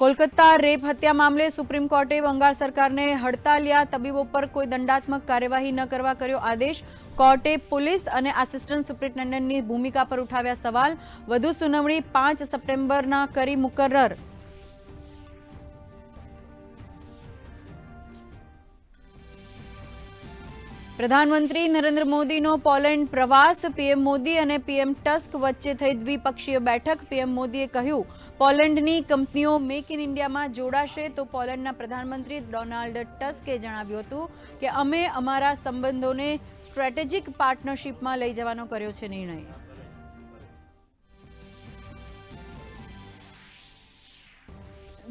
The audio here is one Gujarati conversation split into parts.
કોલકાતા રેપ હત્યા મામલે સુપ્રીમ કોર્ટે બંગાળ સરકારને હડતાલિયા તબીબો પર કોઈ દંડાત્મક કાર્યવાહી ન કરવા કર્યો આદેશ. કોર્ટે પોલીસ અને આસિસ્ટન્ટ સુપ્રિન્ટેન્ડન્ટની ભૂમિકા પર ઉઠાવ્યા સવાલ. વધુ સુનાવણી પાંચ સપ્ટેમ્બરના કરી મુકરર. પ્રધાનમંત્રી નરેન્દ્ર મોદીનો પોલેન્ડ પ્રવાસ. પીએમ મોદી અને પીએમ ટસ્ક વચ્ચે થઈ દ્વિપક્ષીય બેઠક. પીએમ મોદીએ કહ્યું, પોલેન્ડની કંપનીઓ મેક ઇન ઇન્ડિયામાં જોડાશે. તો પોલેન્ડના પ્રધાનમંત્રી ડોનાલ્ડ ટસ્કે જણાવ્યું હતું કે, અમે અમારા સંબંધોને સ્ટ્રેટેજિક પાર્ટનરશિપમાં લઈ જવાનો કર્યો છે નિર્ણય.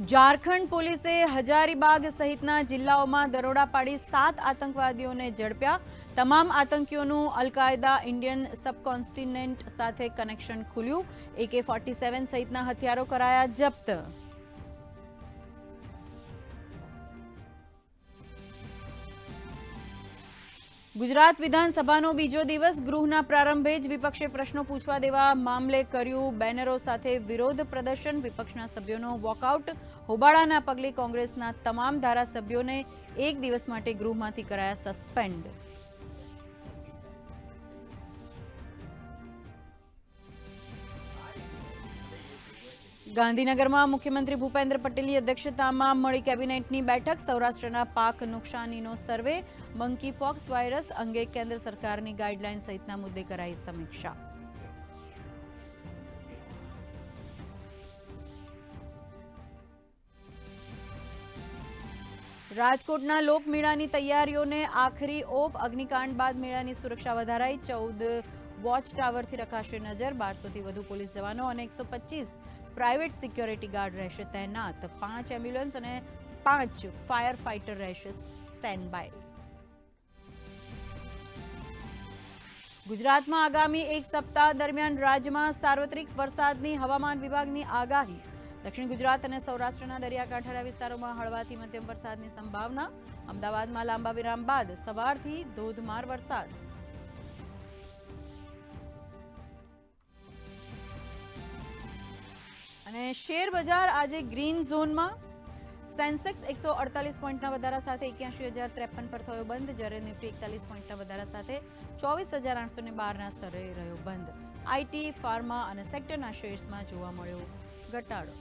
ઝારખંડ પોલીસે હજારીબાગ સહિતના જિલ્લાઓમાં દરોડા પાડી સાત આતંકવાદીઓને ઝડપ્યા. તમામ આતંકીઓનું અલકાયદા, ઇન્ડિયન સબકોન્ટિનેન્ટ સાથે કનેક્શન ખુલ્યું. એકે ફોર્ટી સહિતના હથિયારો કરાયા જપ્ત. ગુજરાત વિધાનસભાનો બીજો દિવસ ગૃહના પ્રારંભે જ વિપક્ષે પ્રશ્નો પૂછવા દેવા મામલે કર્યું બેનરો સાથે વિરોધ પ્રદર્શન. વિપક્ષના સભ્યોનો વોકઆઉટ. હોબાળાના પગલે કોંગ્રેસના તમામ ધારાસભ્યોને એક દિવસ માટે ગૃહમાંથી કરાયા સસ્પેન્ડ. ગાંધીનગરમાં મુખ્યમંત્રી ભૂપેન્દ્ર પટેલની અધ્યક્ષતામાં મળી કેબિનેટની બેઠક. સૌરાષ્ટ્રના પાક નુકસાનીનો સર્વે મંકીપોક્સ વાયરસ અંગે કેન્દ્ર સરકારની ગાઈડલાઈન સહિતના મુદ્દે કરાઈ સમીક્ષા. રાજકોટના લોકમેળાની તૈયારીઓને આખરી ઓપ. અગ્નિકાંડ બાદ મેળાની સુરક્ષા વધારાઈ. ચૌદ વોચ ટાવરથી રખાશે નજર. બારસોથી વધુ પોલીસ જવાનો અને એકસો પ્રાઇવેટ સિક્યોરિટી ગાર્ડ રહેશે, તૈનાત. પાંચ એમ્બ્યુલન્સ અને પાંચ ફાયર ફાઇટર રહેશે, સ્ટેન્ડ બાય. ગુજરાતમાં આગામી એક સપ્તાહ દરમિયાન રાજ્યમાં સાર્વત્રિક વરસાદની હવામાન વિભાગની આગાહી. દક્ષિણ ગુજરાત અને સૌરાષ્ટ્રના દરિયાકાંઠાના વિસ્તારોમાં હળવાથી મધ્યમ વરસાદની સંભાવના. અમદાવાદમાં લાંબા વિરામ બાદ સવારથી ધોધમાર વરસાદ. અને શેર બજાર આજે ગ્રીન ઝોનમાં. સેન્સેક્સ એકસો અડતાલીસ પોઈન્ટના વધારા સાથે એક્યાસી હજાર ત્રેપન પર થયો બંધ. જ્યારે નિફ્ટી એકતાલીસ પોઈન્ટના વધારા સાથે ચોવીસ હજાર આઠસો ને બારના સ્તરે રહ્યો બંધ. આઈટી, ફાર્મા અને સેક્ટરના શેર્સમાં જોવા મળ્યો ઘટાડો.